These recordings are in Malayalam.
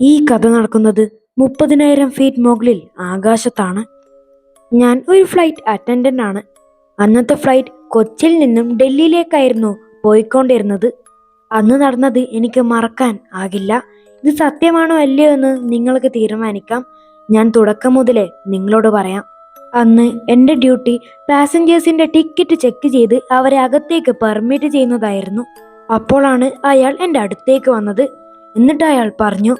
ഈ കഥ നടക്കുന്നത് മുപ്പതിനായിരം ഫീറ്റ് മുകളിൽ ആകാശത്താണ്. ഞാൻ ഒരു ഫ്ലൈറ്റ് അറ്റൻഡന്റ് ആണ്. അന്നത്തെ ഫ്ലൈറ്റ് കൊച്ചിയിൽ നിന്നും ഡൽഹിയിലേക്കായിരുന്നു പോയിക്കൊണ്ടിരുന്നത്. അന്ന് നടന്നത് എനിക്ക് മറക്കാൻ ആകില്ല. ഇത് സത്യമാണോ അല്ലയോ എന്ന് നിങ്ങൾക്ക് തീരുമാനിക്കാം. ഞാൻ തുടക്കം മുതലേ നിങ്ങളോട് പറയാം. അന്ന് എന്റെ ഡ്യൂട്ടി പാസഞ്ചേഴ്സിന്റെ ടിക്കറ്റ് ചെക്ക് ചെയ്ത് അവരെ അകത്തേക്ക് പെർമിറ്റ് ചെയ്യുന്നതായിരുന്നു. അപ്പോഴാണ് അയാൾ എന്റെ അടുത്തേക്ക് വന്നത്. എന്നിട്ട് അയാൾ പറഞ്ഞു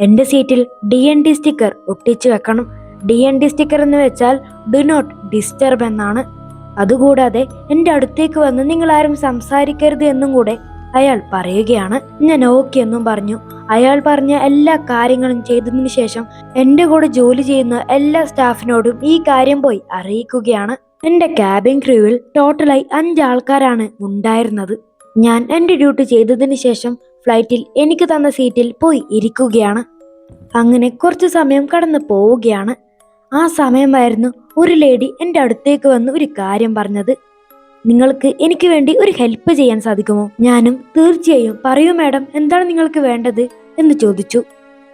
എന്റെ സീറ്റിൽ ഡി എൻ ഡി സ്റ്റിക്കർ ഒട്ടിച്ചു വെക്കണം. ഡി എൻ ഡി സ്റ്റിക്കർ എന്ന് വെച്ചാൽ ഡു നോട്ട് ഡിസ്റ്റർബ് എന്നാണ്. അതുകൂടാതെ എന്റെ അടുത്തേക്ക് വന്ന് നിങ്ങൾ ആരും സംസാരിക്കരുത് എന്നും കൂടെ അയാൾ പറയുകയാണ്. ഞാൻ ഓക്കെ എന്നും പറഞ്ഞു. അയാൾ പറഞ്ഞ എല്ലാ കാര്യങ്ങളും ചെയ്തതിന് ശേഷം എന്റെ കൂടെ ജോലി ചെയ്യുന്ന എല്ലാ സ്റ്റാഫിനോടും ഈ കാര്യം പോയി അറിയിക്കുകയാണ്. എന്റെ ക്യാബിൻ ക്രൂവിൽ ടോട്ടലായി അഞ്ച് ആൾക്കാരാണ് ഉണ്ടായിരുന്നത്. ഞാൻ എന്റെ ഡ്യൂട്ടി ചെയ്തതിന് ശേഷം ഫ്ലൈറ്റിൽ എനിക്ക് തന്ന സീറ്റിൽ പോയി ഇരിക്കുകയാണ്. അങ്ങനെ കുറച്ച് സമയം കടന്നു പോവുകയാണ്. ആ സമയമായിരുന്നു ഒരു ലേഡി എന്റെ അടുത്തേക്ക് വന്ന് ഒരു കാര്യം പറഞ്ഞത്. നിങ്ങൾക്ക് എനിക്ക് വേണ്ടി ഒരു ഹെൽപ്പ് ചെയ്യാൻ സാധിക്കുമോ? ഞാനും തീർച്ചയായും പറയൂ മാഡം എന്താണ് നിങ്ങൾക്ക് വേണ്ടത്? എന്ന് ചോദിച്ചു.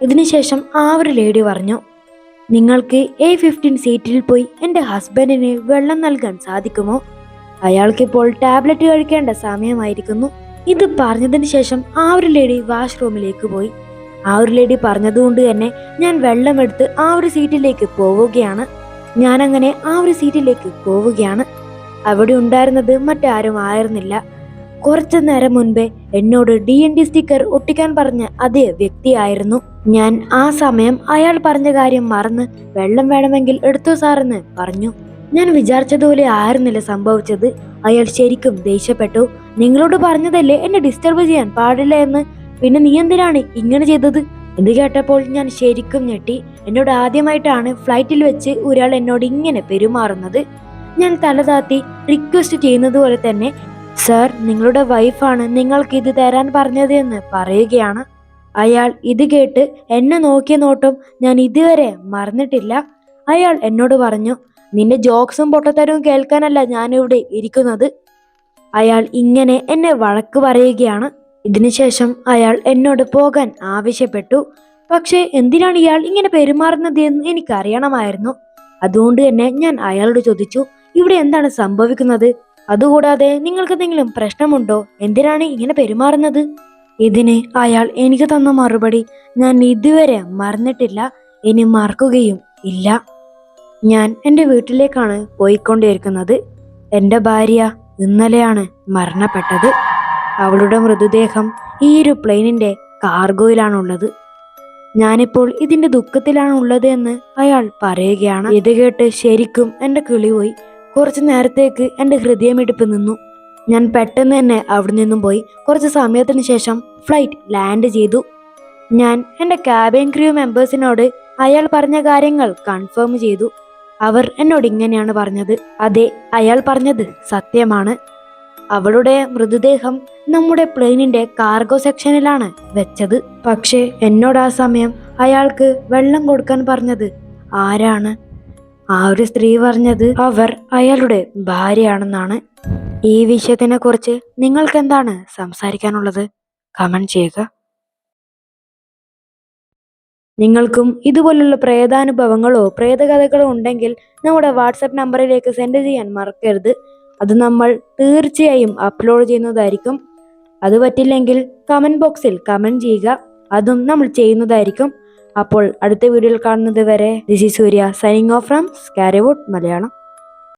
ഇതിനുശേഷം ആ ഒരു ലേഡി പറഞ്ഞു നിങ്ങൾക്ക് എ ഫിഫ്റ്റീൻ സീറ്റിൽ പോയി എന്റെ ഹസ്ബൻഡിന് വെള്ളം നൽകാൻ സാധിക്കുമോ? അയാൾക്കിപ്പോൾ ടാബ്ലറ്റ് കഴിക്കേണ്ട സമയമായിരിക്കുന്നു. ഇത് പറഞ്ഞതിന് ശേഷം ആ ഒരു ലേഡി വാഷ്റൂമിലേക്ക് പോയി. ആ ഒരു ലേഡി പറഞ്ഞതുകൊണ്ട് തന്നെ ഞാൻ വെള്ളമെടുത്ത് ആ ഒരു സീറ്റിലേക്ക് പോവുകയാണ്. ഞാൻ അങ്ങനെ ആ ഒരു സീറ്റിലേക്ക് പോവുകയാണ്. അവിടെ ഉണ്ടായിരുന്നത് മറ്റാരും ആയിരുന്നില്ല. കുറച്ച് നേരം മുൻപേ എന്നോട് ഡി എൻ ഡി സ്റ്റിക്കർ ഒട്ടിക്കാൻ പറഞ്ഞ അതേ വ്യക്തിയായിരുന്നു ഞാൻ ആ സമയം അയാൾ പറഞ്ഞ കാര്യം മറന്ന് വെള്ളം വേണമെങ്കിൽ എടുത്തു സാറെന്ന് പറഞ്ഞു. ഞാൻ വിചാരിച്ചതുപോലെ ആയിരുന്നില്ല സംഭവിച്ചത്. അയാൾ ശരിക്കും ദേഷ്യപ്പെട്ടു. നിങ്ങളോട് പറഞ്ഞതല്ലേ എന്നെ ഡിസ്റ്റർബ് ചെയ്യാൻ പാടില്ല എന്ന്? പിന്നെ നീ എന്തിനാണ് ഇങ്ങനെ ചെയ്തത്? ഇത് കേട്ടപ്പോൾ ഞാൻ ശരിക്കും ഞെട്ടി. എന്നോട് ആദ്യമായിട്ടാണ് ഫ്ലൈറ്റിൽ വെച്ച് ഒരാൾ എന്നോട് ഇങ്ങനെ പെരുമാറുന്നത്. ഞാൻ തലതാത്തി റിക്വസ്റ്റ് ചെയ്യുന്നത് പോലെ തന്നെ സർ നിങ്ങളുടെ വൈഫാണ് നിങ്ങൾക്ക് ഇത് തരാൻ പറഞ്ഞത് എന്ന് പറയുകയാണ്. അയാൾ ഇത് കേട്ട് എന്നെ നോക്കിയ നോട്ടം ഞാൻ ഇതുവരെ മറന്നിട്ടില്ല. അയാൾ എന്നോട് പറഞ്ഞു നിന്റെ ജോക്സും പൊട്ടത്തരവും കേൾക്കാനല്ല ഞാനിവിടെ ഇരിക്കുന്നത്. അയാൾ ഇങ്ങനെ എന്നെ വഴക്ക് പറയുകയാണ്. ഇതിനുശേഷം അയാൾ എന്നോട് പോകാൻ ആവശ്യപ്പെട്ടു. പക്ഷേ എന്തിനാണ് ഇയാൾ ഇങ്ങനെ പെരുമാറുന്നത് എന്ന് എനിക്കറിയണമായിരുന്നു. അതുകൊണ്ട് തന്നെ ഞാൻ അയാളോട് ചോദിച്ചു ഇവിടെ എന്താണ് സംഭവിക്കുന്നത്? അതുകൂടാതെ നിങ്ങൾക്ക് എന്തെങ്കിലും പ്രശ്നമുണ്ടോ? എന്തിനാണ് ഇങ്ങനെ പെരുമാറുന്നത്? ഇതിന് അയാൾ എനിക്ക് തന്ന മറുപടി ഞാൻ ഇതുവരെ മറന്നിട്ടില്ല. ഇനി മറക്കുകയും ഇല്ല. ഞാൻ എന്റെ വീട്ടിലേക്കാണ് പോയിക്കൊണ്ടിരിക്കുന്നത്. എന്റെ ഭാര്യ ഇന്നലെയാണ് മരണപ്പെട്ടത്. അവളുടെ മൃതദേഹം ഈ ഒരു പ്ലെയിനിന്റെ കാർഗോയിലാണുള്ളത്. ഞാനിപ്പോൾ ഇതിന്റെ ദുഃഖത്തിലാണുള്ളത് എന്ന് അയാൾ പറയുകയാണ്. ഇത് കേട്ട് ശരിക്കും എന്റെ കിളി പോയി. കുറച്ച് നേരത്തേക്ക് എന്റെ ഹൃദയമിടിപ്പ് നിന്നു. ഞാൻ പെട്ടെന്ന് തന്നെ അവിടെ നിന്നും പോയി. കുറച്ച് സമയത്തിന് ശേഷം ഫ്ലൈറ്റ് ലാൻഡ് ചെയ്തു. ഞാൻ എന്റെ ക്യാബിൻ ക്രൂ മെമ്പേഴ്സിനോട് അയാൾ പറഞ്ഞ കാര്യങ്ങൾ കൺഫേം ചെയ്തു. അവർ എന്നോട് ഇങ്ങനെയാണ് പറഞ്ഞത്. അതെ അയാൾ പറഞ്ഞത് സത്യമാണ്. അവളുടെ മൃതദേഹം നമ്മുടെ പ്ലെയിനിന്റെ കാർഗോ സെക്ഷനിലാണ് വെച്ചത്. പക്ഷേ എന്നോട് ആ സമയം അയാൾക്ക് വെള്ളം കൊടുക്കാൻ പറഞ്ഞത് ആരാണ്? ആ ഒരു സ്ത്രീ പറഞ്ഞത് അവർ അയാളുടെ ഭാര്യയാണെന്നാണ്. ഈ വിഷയത്തിനെ കുറിച്ച് നിങ്ങൾക്ക് എന്താണ് സംസാരിക്കാനുള്ളത്? കമന്റ് ചെയ്യുക. നിങ്ങൾക്കും ഇതുപോലുള്ള പ്രേതാനുഭവങ്ങളോ പ്രേതകഥകളോ ഉണ്ടെങ്കിൽ നമ്മുടെ വാട്സപ്പ് നമ്പറിലേക്ക് സെൻഡ് ചെയ്യാൻ മറക്കരുത്. അത് നമ്മൾ തീർച്ചയായും അപ്ലോഡ് ചെയ്യുന്നതായിരിക്കും. അത് പറ്റില്ലെങ്കിൽ കമന്റ് ബോക്സിൽ കമന്റ് ചെയ്യുക. അതും നമ്മൾ ചെയ്യുന്നതായിരിക്കും. അപ്പോൾ അടുത്ത വീഡിയോയിൽ കാണുന്നത് വരെ this is Surya signing off from Scarywood Malayalam.